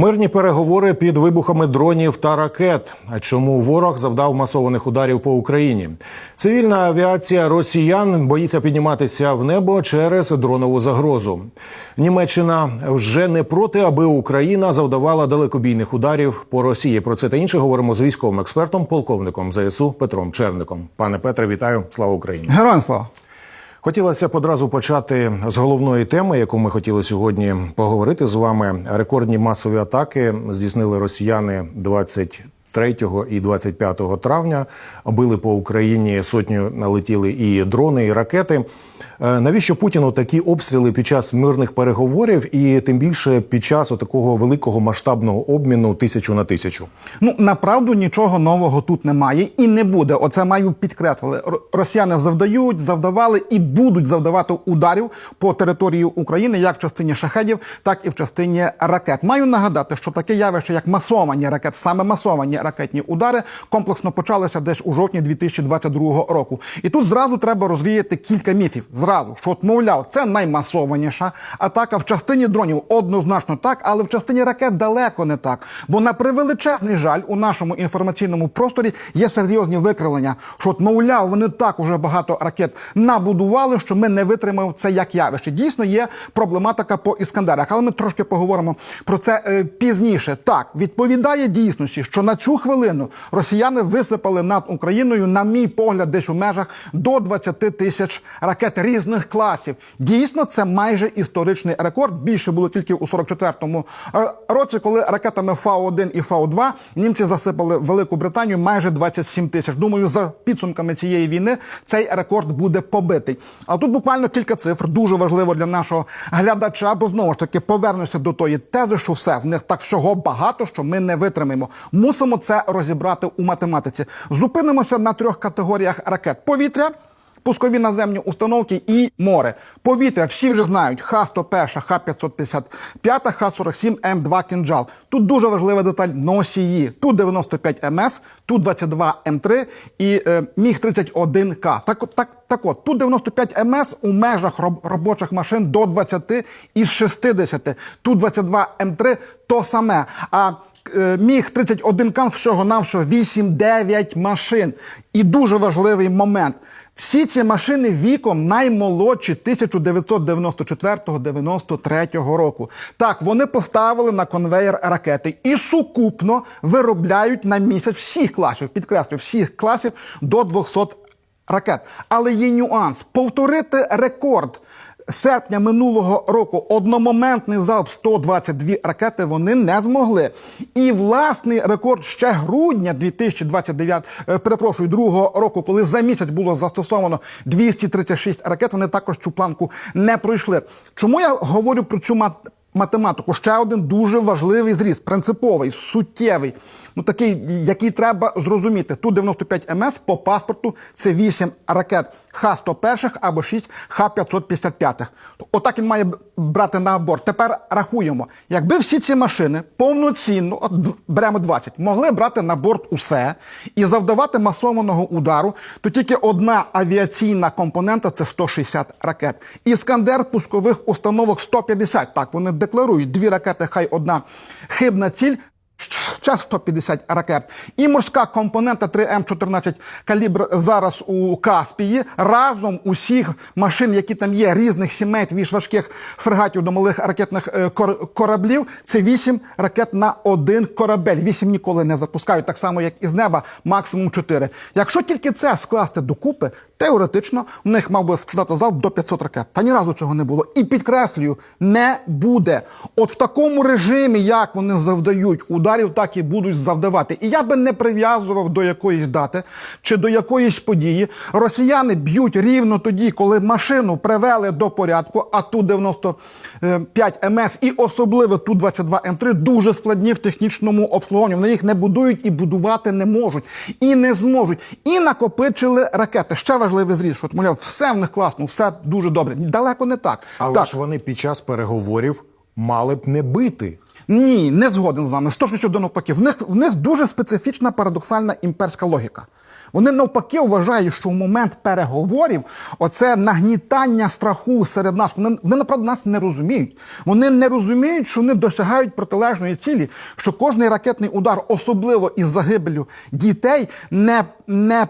Мирні переговори під вибухами дронів та ракет. А чому ворог завдав масованих ударів по Україні? Цивільна авіація росіян боїться підніматися в небо через дронову загрозу. Німеччина вже не проти, аби Україна завдавала далекобійних ударів по Росії. Про це та інше говоримо з військовим експертом, полковником ЗСУ Петром Черником. Пане Петре, вітаю! Слава Україні! Героям слава! Хотілося б одразу почати з головної теми, яку ми хотіли сьогодні поговорити з вами. Рекордні масові атаки здійснили росіяни 23 і 25 травня. Били по Україні сотню налетіли і дрони, і ракети. Е, Навіщо Путіну такі обстріли під час мирних переговорів, і тим більше під час такого великого масштабного обміну тисячу на тисячу? Ну направду нічого нового тут немає і не буде. Оце маю підкреслили. Р- Росіяни завдають, завдавали і будуть завдавати ударів по території України, як в частині шахедів, так і в частині ракет. Маю нагадати, що таке явище, як масовані ракет, саме масовані ракетні удари, комплексно почалися десь у жовтні 2022 року. І тут зразу треба розвіяти кілька міфів. Зразу що от, мовляв, це наймасованіша атака в частині дронів однозначно так, але в частині ракет далеко не так. Бо на превеличезний жаль у нашому інформаційному просторі є серйозні викривлення. Що от, мовляв, вони так уже багато ракет набудували, що ми не витримаємо це як явище. Дійсно є проблематика по іскандерах, але ми трошки поговоримо про це е, пізніше. Так відповідає дійсності, що на цю хвилину росіяни висипали над Україною, на мій погляд, десь у межах до 20 тисяч ракет різних класів. Дійсно, це майже історичний рекорд. Більше було тільки у 44-му е, році, коли ракетами Фау-1 і Фау-2 німці засипали Велику Британію майже 27 тисяч. Думаю, за підсумками цієї війни цей рекорд буде побитий. А тут буквально кілька цифр дуже важливо для нашого глядача, бо знову ж таки повернуся до тої тези, що все в них так всього багато, що ми не витримаємо. Мусимо це розібрати у математиці. Зупинимося на трьох категоріях ракет: повітря. Пускові наземні установки і море. Повітря всі вже знають. Х-101, Х-555, Х-47, М2 «Кінжал». Тут дуже важлива деталь носії. Тут 95 МС, тут 22 М3 і е, Міг-31К. Так, так, так от, тут 95 МС у межах роб- робочих машин до 20 із 60. Тут 22 М3 то саме. А е, Міг 31 кан всього навсього 8-9 машин. І дуже важливий момент. Всі ці машини віком наймолодші 1994-93 року. Так, вони поставили на конвеєр ракети і сукупно виробляють на місяць всіх класів, підкреслю, всіх класів до 200 ракет. Але є нюанс. Повторити рекорд серпня минулого року одномоментний залп 122 ракети вони не змогли. І власний рекорд ще грудня 2029, е, перепрошую, другого року, коли за місяць було застосовано 236 ракет, вони також цю планку не пройшли. Чому я говорю про цю мат- математику? Ще один дуже важливий зріз, принциповий, суттєвий. Ну такий, який треба зрозуміти. Ту 95 МС по паспорту це 8 ракет Х-101 або 6 Х-555. Отак він має брати на борт. Тепер рахуємо. Якби всі ці машини повноцінно, от беремо 20, могли брати на борт усе і завдавати масованого удару, то тільки одна авіаційна компонента це 160 ракет. Іскандер пускових установок 150. Так, вони декларують дві ракети, хай одна хибна ціль. Ще 150 ракет. І морська компонента 3М14 калібр зараз у Каспії. Разом усіх машин, які там є, різних сімей, від важких фрегатів до малих ракетних е, кор- кораблів. Це 8 ракет на один корабель. 8 ніколи не запускають, так само, як із неба, максимум 4. Якщо тільки це скласти докупи, теоретично в них мав би складати залп до 500 ракет. Та ні разу цього не було. І підкреслюю, не буде. От в такому режимі, як вони завдають ударів, так і будуть завдавати. І я би не прив'язував до якоїсь дати чи до якоїсь події. Росіяни б'ють рівно тоді, коли машину привели до порядку, а ту 95 МС і особливо ту 22 М3 дуже складні в технічному обслуговуванні. Вони їх не будують і будувати не можуть, і не зможуть. І накопичили ракети. Ще важливий зріз, що мовляв, все в них класно, все дуже добре. Далеко не так. Але так. ж вони під час переговорів мали б не бити. Ні, не згоден з вами. З точністю до навпаки. В них, в них дуже специфічна парадоксальна імперська логіка. Вони навпаки вважають, що в момент переговорів оце нагнітання страху серед нас. Вони, вони направду нас не розуміють. Вони не розуміють, що вони досягають протилежної цілі, що кожний ракетний удар, особливо із загибелю дітей, не, не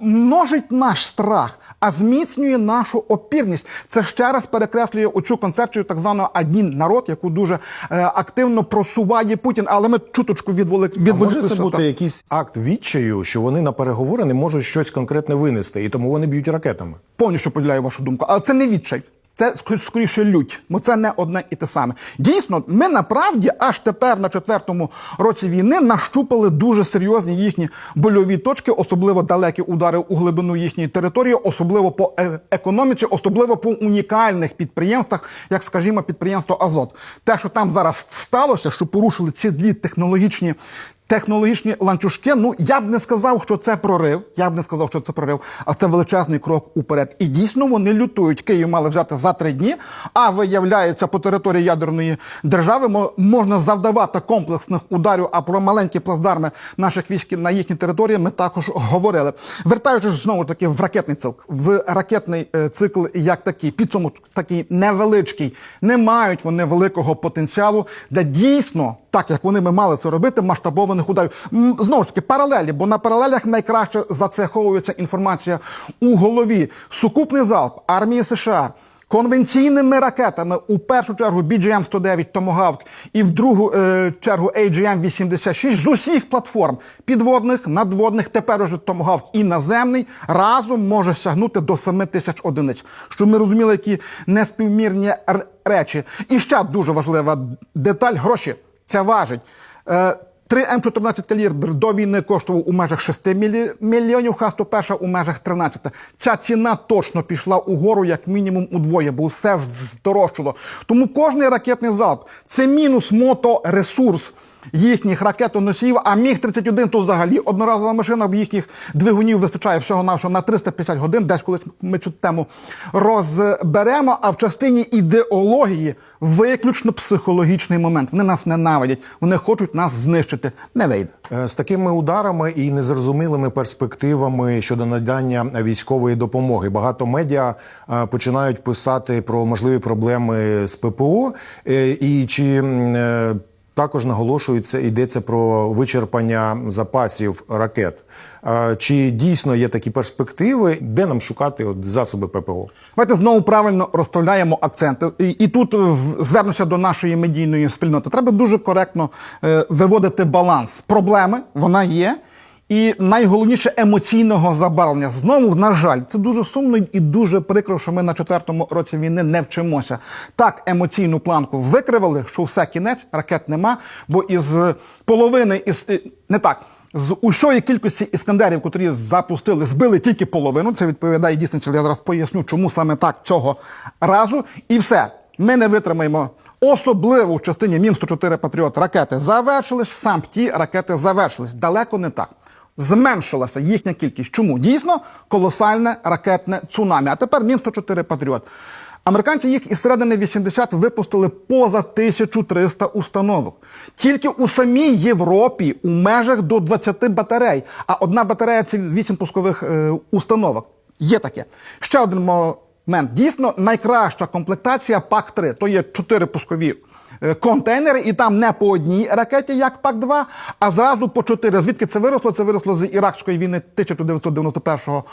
множить наш страх, а зміцнює нашу опірність. Це ще раз перекреслює оцю концепцію так званого один народ, яку дуже е, активно просуває Путін. Але ми чуточку відволик може це бути якийсь акт відчаю, що вони на переговори не можуть щось конкретне винести, і тому вони б'ють ракетами. повністю поділяю вашу думку, але це не відчай. Це ск- скоріше лють, бо це не одне і те саме. Дійсно, ми направді аж тепер на четвертому році війни нащупали дуже серйозні їхні больові точки, особливо далекі удари у глибину їхньої території, особливо по е- економіці, особливо по унікальних підприємствах, як скажімо, підприємство Азот. Те, що там зараз сталося, що порушили ці дві технологічні технологічні ланцюжки. Ну я б не сказав, що це прорив. Я б не сказав, що це прорив, а це величезний крок уперед. І дійсно вони лютують. Київ мали взяти за три дні. А виявляється, по території ядерної держави можна завдавати комплексних ударів. А про маленькі плацдарми наших військ на їхній території ми також говорили. Вертаючись знову ж таки в ракетний цикл, в ракетний е, цикл як такий, підсумок такий невеличкий. Не мають вони великого потенціалу для дійсно, так як вони би мали це робити, масштабованих ударів. Знову ж таки, паралелі, бо на паралелях найкраще зацвяховується інформація у голові. Сукупний залп армії США. Конвенційними ракетами у першу чергу BGM-109 Tomahawk і в другу е, чергу AGM-86 з усіх платформ підводних, надводних, тепер уже Tomahawk і наземний разом може сягнути до 7 тисяч одиниць. Щоб ми розуміли, які неспівмірні речі. І ще дуже важлива деталь: гроші. Це важить. Е, 3 М14 калібр до війни коштував у межах 6 мілі- мільйонів, Х-101 у межах 13. Ця ціна точно пішла угору як мінімум удвоє, бо все здорожчало. Тому кожний ракетний залп це мінус моторесурс їхніх ракетоносіїв, а Міг-31 то взагалі одноразова машина, бо їхніх двигунів вистачає всього навсього на 350 годин. Десь колись ми цю тему розберемо. А в частині ідеології виключно психологічний момент. Вони нас ненавидять, вони хочуть нас знищити. Не вийде. Е, З такими ударами і незрозумілими перспективами щодо надання військової допомоги багато медіа е, починають писати про можливі проблеми з ППО. Е, І чи також наголошується, йдеться про вичерпання запасів ракет. Е, Чи дійсно є такі перспективи, де нам шукати от засоби ППО? Давайте знову правильно розставляємо акценти. І, і тут в- звернуся до нашої медійної спільноти. Треба дуже коректно е, виводити баланс. Проблеми вона є. І найголовніше емоційного забарвлення. Знову, на жаль, це дуже сумно і дуже прикро, що ми на четвертому році війни не вчимося. Так, емоційну планку викривали, що все кінець, ракет нема, бо із половини із е, не так. З усієї кількості іскандерів, котрі запустили, збили тільки половину. Це відповідає дійсно. Я зараз поясню, чому саме так цього разу. І все. Ми не витримаємо. Особливо в частині Мін 104 Патріот ракети завершились, сам ті ракети завершились. Далеко не так. Зменшилася їхня кількість. Чому? Дійсно колосальне ракетне цунамі. А тепер Мін 104 Патріот. Американці їх із середини 80 випустили поза 1300 установок. Тільки у самій Європі у межах до 20 батарей. А одна батарея це 8 пускових е, установок. Є таке. Ще один момент. Дійсно, найкраща комплектація ПАК-3. То є 4 пускові контейнери, і там не по одній ракеті, як ПАК-2, а зразу по 4. Звідки це виросло? Це виросло з іракської війни 1991 року.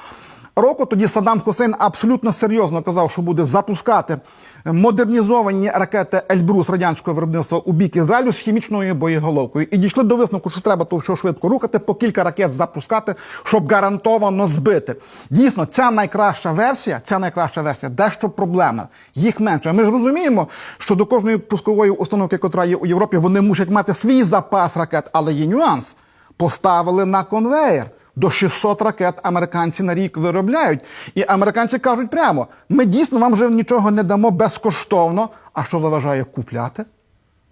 Тоді Саддам Хусейн абсолютно серйозно казав, що буде запускати модернізовані ракети Ельбрус радянського виробництва у бік Ізраїлю з хімічною боєголовкою. І дійшли до висновку, що треба то все швидко рухати, по кілька ракет запускати, щоб гарантовано збити. Дійсно, ця найкраща версія, ця найкраща версія, дещо проблемна. Їх менше. Ми ж розуміємо, що до кожної пускової установки, яка є у Європі, вони мусять мати свій запас ракет, але є нюанс. Поставили на конвеєр. До 600 ракет американці на рік виробляють. І американці кажуть прямо: ми дійсно вам вже нічого не дамо безкоштовно. А що заважає купляти?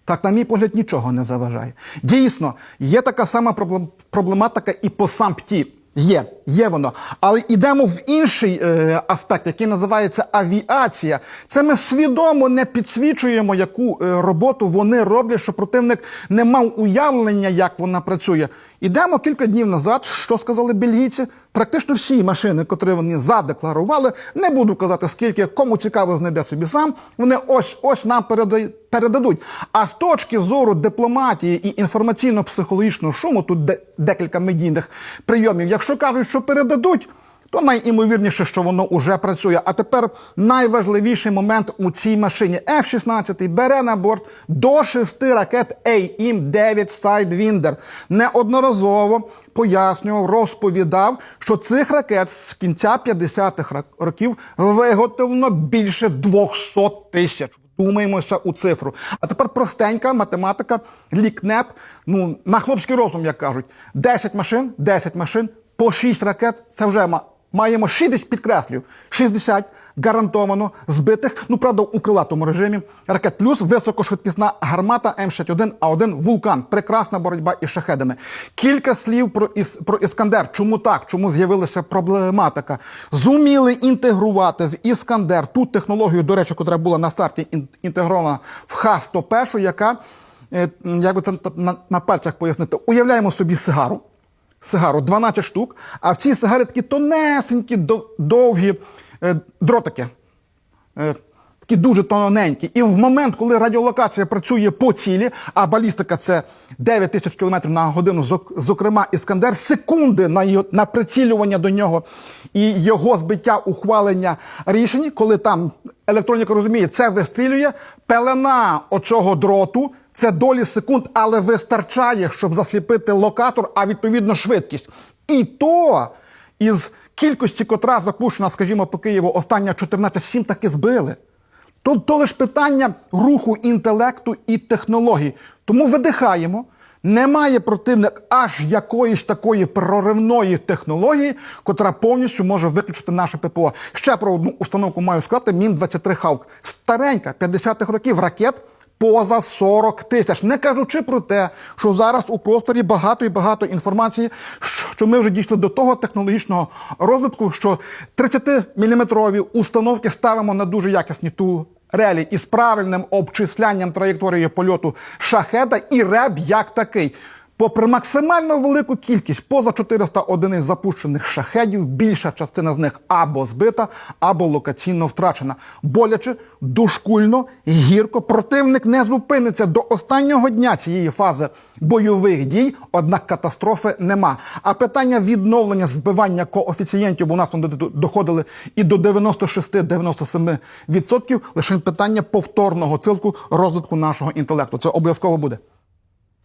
Так, на мій погляд, нічого не заважає. Дійсно, є така сама проблематика і по сампті. Є, є воно. Але йдемо в інший е, аспект, який називається авіація. Це ми свідомо не підсвічуємо, яку е, роботу вони роблять, щоб противник не мав уявлення, як вона працює. Ідемо кілька днів назад, що сказали бельгійці. Практично всі машини, котрі вони задекларували, не буду казати, скільки кому цікаво знайде собі сам. Вони ось ось нам передай- передадуть. А з точки зору дипломатії і інформаційно-психологічного шуму, тут де, декілька медійних прийомів. Якщо кажуть, що передадуть, то найімовірніше, що воно вже працює. А тепер найважливіший момент у цій машині. F-16 бере на борт до шести ракет AIM-9 Sidewinder. Неодноразово пояснював, розповідав, що цих ракет з кінця 50-х років виготовлено більше 200 тисяч. Думаємося у цифру. А тепер простенька математика, лікнеп. Ну, на хлопський розум, як кажуть, 10 машин, 10 машин, по 6 ракет. Це вже ма- маємо 60, підкреслюю, 60 гарантовано збитих, ну правда, у крилатому режимі ракет, плюс високошвидкісна гармата М61 А1 Вулкан. Прекрасна боротьба із шахедами. Кілька слів про іс про іскандер. Чому так? Чому з'явилася проблематика? Зуміли інтегрувати в іскандер ту технологію, до речі, яка була на старті інтегрована в Х-101, яка е, як би це на, на пальцях пояснити, уявляємо собі сигару сигару 12 штук, а в цій сигарі такі тонесенькі, до- довгі дротики. Е, Такі дуже тоненькі. І в момент, коли радіолокація працює по цілі, а балістика це 9 тисяч кілометрів на годину, зокрема, Іскандер, секунди на, його, на прицілювання до нього і його збиття, ухвалення рішень, коли там електроніка розуміє, це вистрілює, пелена оцього дроту це долі секунд, але вистачає, щоб засліпити локатор, а відповідно швидкість. І то із кількості, котра запущена, скажімо, по Києву, остання 14-7 таки збили. То, то лише питання руху інтелекту і технологій. Тому видихаємо. Немає противник аж якоїсь такої проривної технології, котра повністю може виключити наше ППО. Ще про одну установку маю сказати: Мін-23 Хавк. Старенька 50-х років ракет поза 40 тисяч. Не кажучи про те, що зараз у просторі багато і багато інформації, що ми вже дійшли до того технологічного розвитку, що 30-міліметрові установки ставимо на дуже якісні ту. Релі із правильним обчислянням траєкторії польоту шахеда і реб як такий. Попри максимально велику кількість поза 400 одиниць запущених шахедів, більша частина з них або збита, або локаційно втрачена. Боляче, дошкульно, гірко. Противник не зупиниться до останнього дня цієї фази бойових дій, однак катастрофи нема. А питання відновлення збивання коефіцієнтів у нас доходили і до 96-97%. Лише питання повторного цилку розвитку нашого інтелекту. Це обов'язково буде.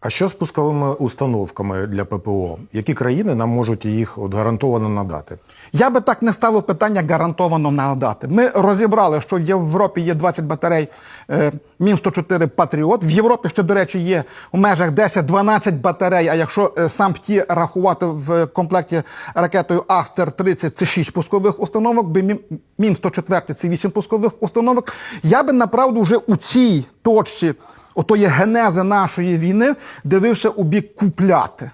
А що з пусковими установками для ППО? Які країни нам можуть їх от гарантовано надати? Я би так не ставив питання гарантовано надати. Ми розібрали, що в Європі є 20 батарей е, Мін-104 Патріот. В Європі ще, до речі, є у межах 10-12 батарей. А якщо е, сам ті рахувати в комплекті ракетою Астер-30, це 6 пускових установок, би Мін- Мін-104 це 8 пускових установок. Я би направду вже у цій точці отої генези нашої війни дивився у бік купляти.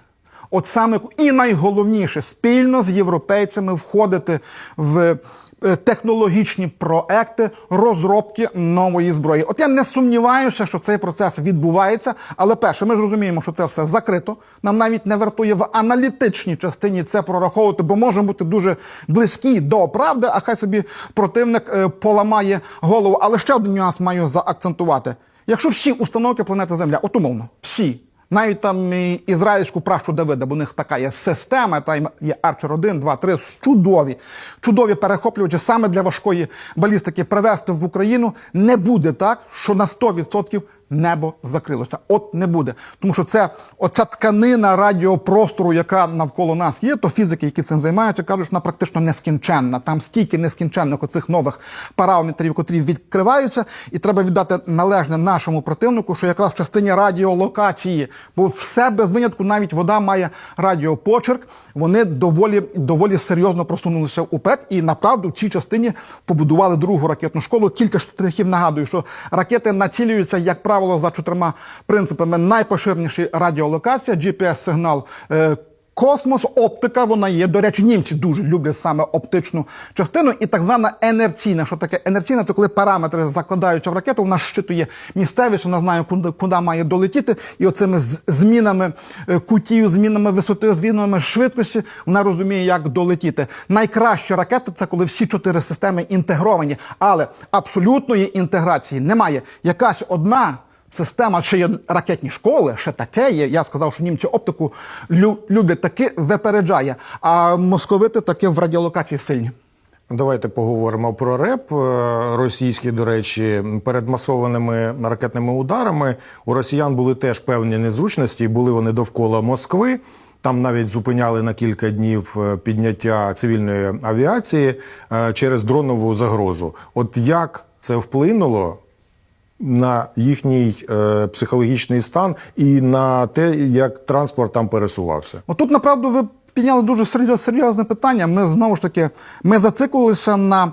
От саме і найголовніше спільно з європейцями входити в е, технологічні проекти розробки нової зброї. От я не сумніваюся, що цей процес відбувається. Але перше, ми ж розуміємо, що це все закрито. Нам навіть не вартує в аналітичній частині це прораховувати, бо можемо бути дуже близькі до правди, а хай собі противник е, поламає голову. Але ще один нюанс маю заакцентувати. Якщо всі установки планети Земля, от умовно, всі, навіть там і ізраїльську пращу Давида, бо у них така є система, там є Арчер 1, 2, 3, чудові, чудові перехоплювачі саме для важкої балістики привезти в Україну, не буде так, що на 100% небо закрилося. От не буде. Тому що це оця тканина радіопростору, яка навколо нас є, то фізики, які цим займаються, кажуть, що вона практично нескінченна. Там стільки нескінченних оцих нових параметрів, котрі відкриваються, і треба віддати належне нашому противнику, що якраз в частині радіолокації, бо все без винятку, навіть вода має радіопочерк, вони доволі, доволі серйозно просунулися уперед і направду в цій частині побудували другу ракетну школу. Кілька штрихів нагадую, що ракети націлюються, як правило, за чотирма принципами. Найпоширеніший радіолокація, GPS-сигнал. е, Космос, оптика, вона є. До речі, німці дуже люблять саме оптичну частину і так звана енерційна. Що таке енерційна? Це коли параметри закладаються в ракету, вона щитує місцевість, вона знає, куди, куди має долетіти. І оцими змінами е, кутів, змінами висоти, змінами швидкості, вона розуміє, як долетіти. Найкраща ракета це коли всі чотири системи інтегровані, але абсолютної інтеграції немає. Якась одна. Система ще є ракетні школи, ще таке є. Я сказав, що німці оптику лю- люблять таки випереджає. А московити таки в радіолокації сильні. Давайте поговоримо про РЕП. Е, Російський, до речі, перед масованими ракетними ударами у росіян були теж певні незручності. Були вони довкола Москви. Там навіть зупиняли на кілька днів е, підняття цивільної авіації е, через дронову загрозу. От як це вплинуло на їхній е, психологічний стан і на те, як транспорт там пересувався? Отут, направду, ви підняли дуже серйозне питання. Ми знову ж таки ми зациклилися на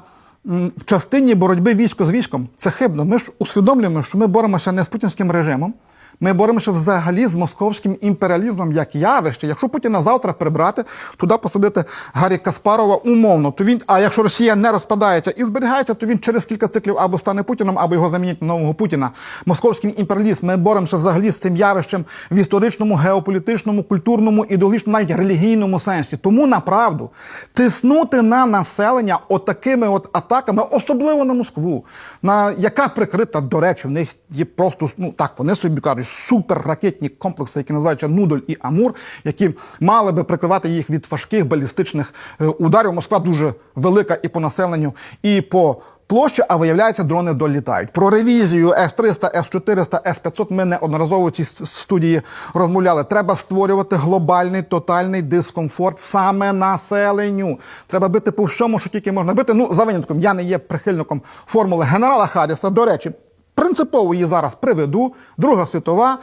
в частині боротьби військо з військом. Це хибно. Ми ж усвідомлюємо, що ми боремося не з путінським режимом. Ми боремося взагалі з московським імперіалізмом як явище. Якщо Путіна завтра прибрати, туди посадити Гаррі Каспарова умовно, то він, а якщо Росія не розпадається і зберігається, то він через кілька циклів або стане Путіном, або його замінять на нового Путіна. Московський імперіалізм. Ми боремося взагалі з цим явищем в історичному, геополітичному, культурному, ідеологічному, навіть релігійному сенсі. Тому направду тиснути на населення отакими от атаками, особливо на Москву, на яка прикрита, до речі, в них є просто ну так, вони собі кажуть, суперракетні комплекси, які називаються Нудоль і Амур, які мали би прикривати їх від важких балістичних е, ударів. Москва дуже велика і по населенню, і по площі, а виявляється, дрони долітають. Про ревізію С-300, С-400, С-500 ми неодноразово в цій студії розмовляли. Треба створювати глобальний тотальний дискомфорт саме населенню. Треба бити по всьому, що тільки можна бити. Ну, за винятком, я не є прихильником формули генерала Харріса. До речі, принципово її зараз приведу. Друга світова.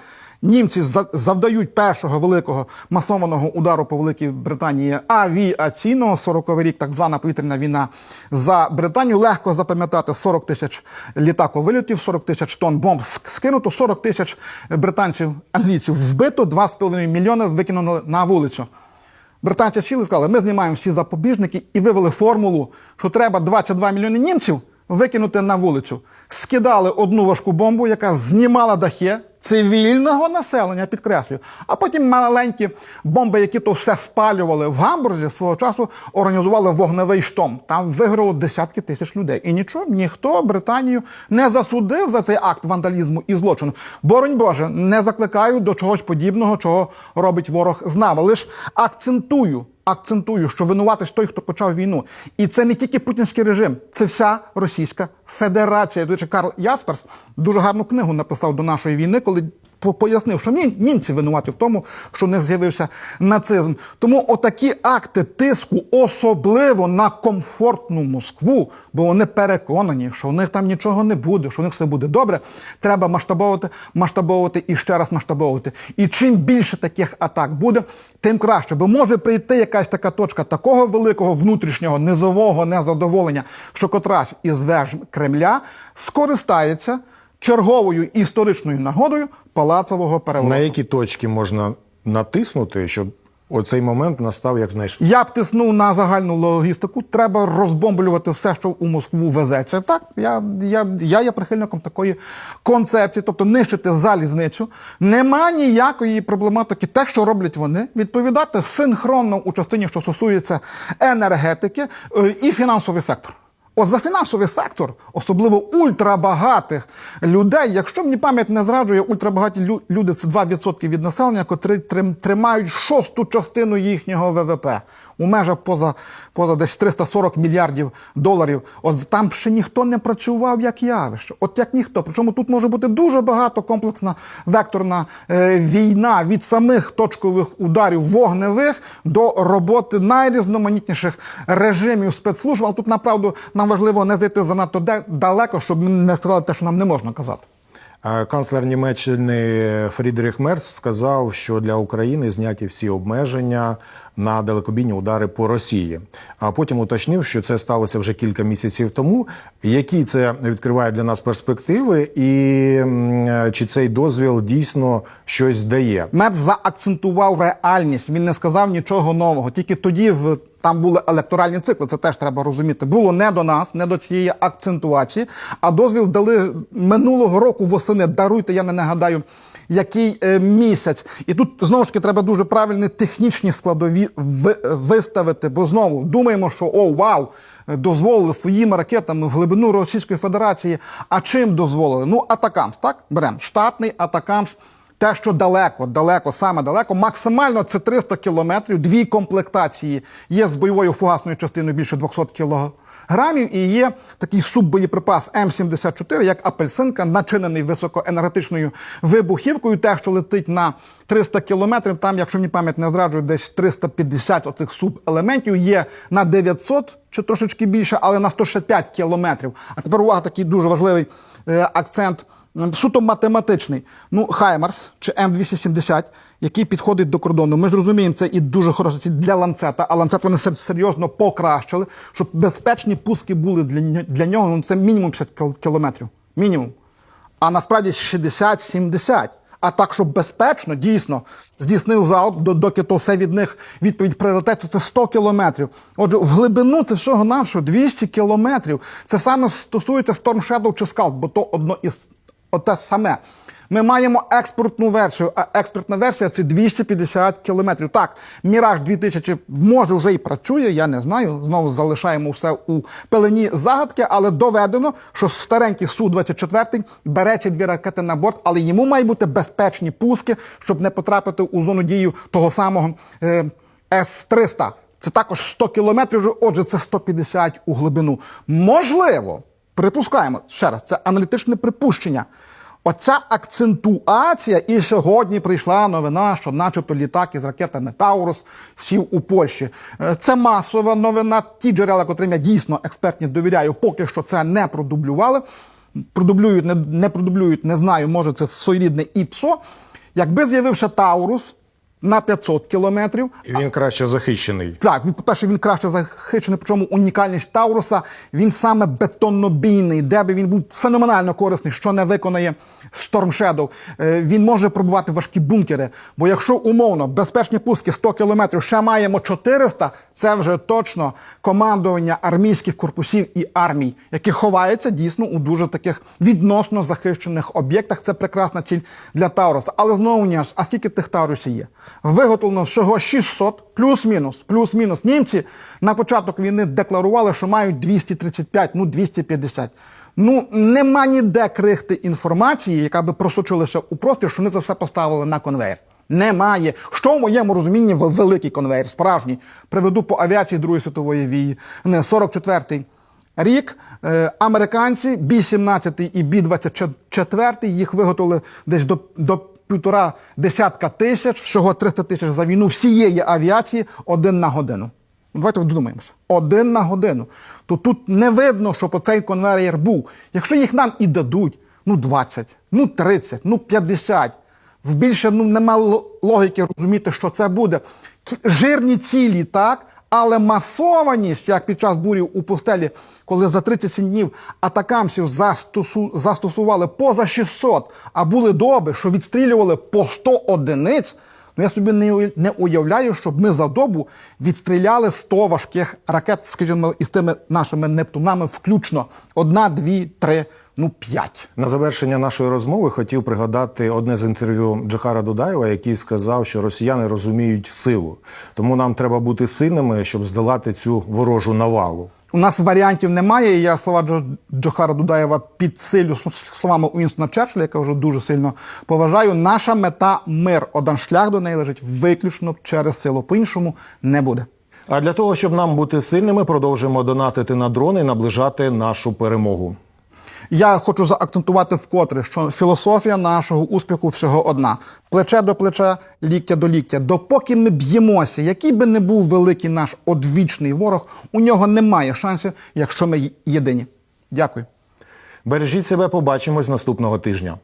Німці за- завдають першого великого масованого удару по Великій Британії авіаційного 40-й рік, так звана повітряна війна за Британію. Легко запам'ятати 40 тисяч літаковильотів, 40 тисяч тонн бомб скинуто, 40 тисяч британців, англійців вбито, 2,5 мільйони викинули на вулицю. Британці сіли сказали, ми знімаємо всі запобіжники і вивели формулу, що треба 22 мільйони німців викинути на вулицю. Скидали одну важку бомбу, яка знімала дахи цивільного населення, підкреслюю. А потім маленькі бомби, які то все спалювали в Гамбурзі, свого часу організували вогневий штом. Там виграло десятки тисяч людей. І нічого, ніхто Британію не засудив за цей акт вандалізму і злочину. Боронь Боже, не закликаю до чогось подібного, чого робить ворог з нами. Лиш акцентую. Акцентую, що винуватись той, хто почав війну, і це не тільки путінський режим, це вся Російська Федерація. До речі, Карл Ясперс дуже гарну книгу написав до нашої війни, коли пояснив, що ні, німці винуваті в тому, що них з'явився нацизм. Тому отакі акти тиску, особливо на комфортну Москву, бо вони переконані, що в них там нічого не буде, що в них все буде добре. Треба масштабовувати, масштабовувати і ще раз масштабовувати. І чим більше таких атак буде, тим краще. Бо може прийти якась така точка такого великого внутрішнього низового незадоволення, що котрась із веж Кремля скористається черговою історичною нагодою палацового перевороту. На які точки можна натиснути, щоб оцей момент настав як знайшов? Я б тиснув на загальну логістику. Треба розбомблювати все, що у Москву везеться. Так, я, я, я є прихильником такої концепції, тобто нищити залізницю. Нема ніякої проблематики, те, що роблять вони, відповідати синхронно у частині, що стосується енергетики е, і фінансовий сектор. Ось за фінансовий сектор, особливо ультрабагатих людей, якщо мені пам'ять не зраджує, ультрабагаті лю- люди це 2% від населення, котрі трим- тримають шосту частину їхнього ВВП у межах поза, поза десь 340 мільярдів доларів. От там ще ніхто не працював як явище. От як ніхто. Причому тут може бути дуже багато комплексна векторна е, війна від самих точкових ударів вогневих до роботи найрізноманітніших режимів спецслужб. Але тут направду нам важливо не зайти занадто далеко, щоб не сказали те, що нам не можна казати. Канцлер Німеччини Фрідріх Мерц сказав, що для України зняті всі обмеження на далекобійні удари по Росії. А потім уточнив, що це сталося вже кілька місяців тому. Які це відкриває для нас перспективи, і чи цей дозвіл дійсно щось дає? Мед заакцентував реальність. Він не сказав нічого нового. Тільки тоді в там були електоральні цикли. Це теж треба розуміти. Було не до нас, не до цієї акцентуації. А дозвіл дали минулого року восени. Даруйте, я не нагадаю. Який е, місяць, і тут знову ж таки треба дуже правильні технічні складові ви- виставити, бо знову думаємо, що о, вау, дозволили своїми ракетами в глибину Російської Федерації. А чим дозволили? Ну, атакамс, так? Беремо штатний атакамс. Те, що далеко, далеко, саме далеко, максимально це 300 кілометрів, дві комплектації. Є з бойовою фугасною частиною більше 200 кілограмів, і є такий суббоєприпас М74, як апельсинка, начинений високоенергетичною вибухівкою. Те, що летить на 300 кілометрів, там, якщо мені пам'ять не зраджує, десь 350 оцих субелементів є на 900 чи трошечки більше, але на 165 кілометрів. А тепер увага, такий дуже важливий е, акцент суто математичний. Ну, Хаймарс чи М270, який підходить до кордону. Ми ж розуміємо, це і дуже хороша для ланцета, а ланцет вони серйозно покращили, щоб безпечні пуски були для, для нього. Ну, це мінімум 50 кілометрів. Мінімум. А насправді 60-70. А так, щоб безпечно, дійсно, здійснив залп, доки то все від них відповідь прилетить, це 100 кілометрів. Отже, в глибину це всього навшого 200 кілометрів. Це саме стосується Storm Shadow чи Scalp, бо то одно із оте саме. Ми маємо експортну версію, а експортна версія це 250 кілометрів. Так, Міраж 2000 може вже і працює, я не знаю. Знову залишаємо все у пелені загадки, але доведено, що старенький Су-24 бере ці дві ракети на борт, але йому мають бути безпечні пуски, щоб не потрапити у зону дію того самого е, С-300. Це також 100 кілометрів, отже, це 150 у глибину. Можливо, припускаємо ще раз, це аналітичне припущення. Оця акцентуація, і сьогодні прийшла новина, що, начебто, літак із ракетами Таурус сів у Польщі. Е, Це масова новина. Ті джерела, котрим я дійсно експертні довіряю, поки що це не продублювали. Продублюють, не, не продублюють, не знаю, може це своєрідне ІПСО. Якби з'явився Таурус на 500 кілометрів, І Він краще захищений. так, він, по-перше, він краще захищений, причому унікальність Тауруса, він саме бетоннобійний, де би він був феноменально корисний, що не виконає Storm Shadow. Е, Він може пробувати важкі бункери. Бо якщо умовно безпечні пуски 100 кілометрів, ще маємо 400, це вже точно командування армійських корпусів і армій, які ховаються дійсно у дуже таких відносно захищених об'єктах. Це прекрасна ціль для Тауруса. Але знову а скільки тих Таурусів є? Виготовлено всього 600, плюс-мінус, плюс-мінус. Німці на початок війни декларували, що мають 235, ну 250. Ну, нема ніде крихти інформації, яка би просочилася у простір, що вони це все поставили на конвейер. Немає. Що в моєму розумінні великий конвейер, справжній. Приведу по авіації Другої світової війни. 44-й рік. Е, американці Бі-17 і Бі-24 їх виготовили десь до, до півтора десятка тисяч, всього 300 тисяч за війну всієї авіації один на годину. Ну, Давайте вдумаємося. Один на годину. То тут не видно, щоб оцей конвейер був. Якщо їх нам і дадуть, ну 20, ну 30, ну 50, в більше ну, нема логіки розуміти, що це буде. Жирні цілі, так, але масованість, як під час бурів у пустелі, коли за 37 днів атакамсів застосу, застосували поза 600, а були доби, що відстрілювали по 100 одиниць. Ну я собі не не уявляю, щоб ми за добу відстріляли 100 важких ракет, скажімо, із тими нашими нептунами, включно одна, дві, три, ну п'ять. На завершення нашої розмови хотів пригадати одне з інтерв'ю Джахара Дудаєва, який сказав, що росіяни розуміють силу. Тому нам треба бути сильними, щоб здолати цю ворожу навалу. У нас варіантів немає. Я слова Джо, Джохара Дудаєва підсилю словами Уінстона Черчилля, яка вже дуже сильно поважаю. Наша мета мир. Один шлях до неї лежить виключно через силу. По-іншому не буде. А для того, щоб нам бути сильними, продовжуємо донатити на дрони і наближати нашу перемогу. Я хочу заакцентувати вкотре, що філософія нашого успіху всього одна: плече до плеча, ліктя до ліктя. Допоки ми б'ємося, який би не був великий наш одвічний ворог, у нього немає шансів, якщо ми єдині. Дякую. Бережіть себе, побачимось наступного тижня.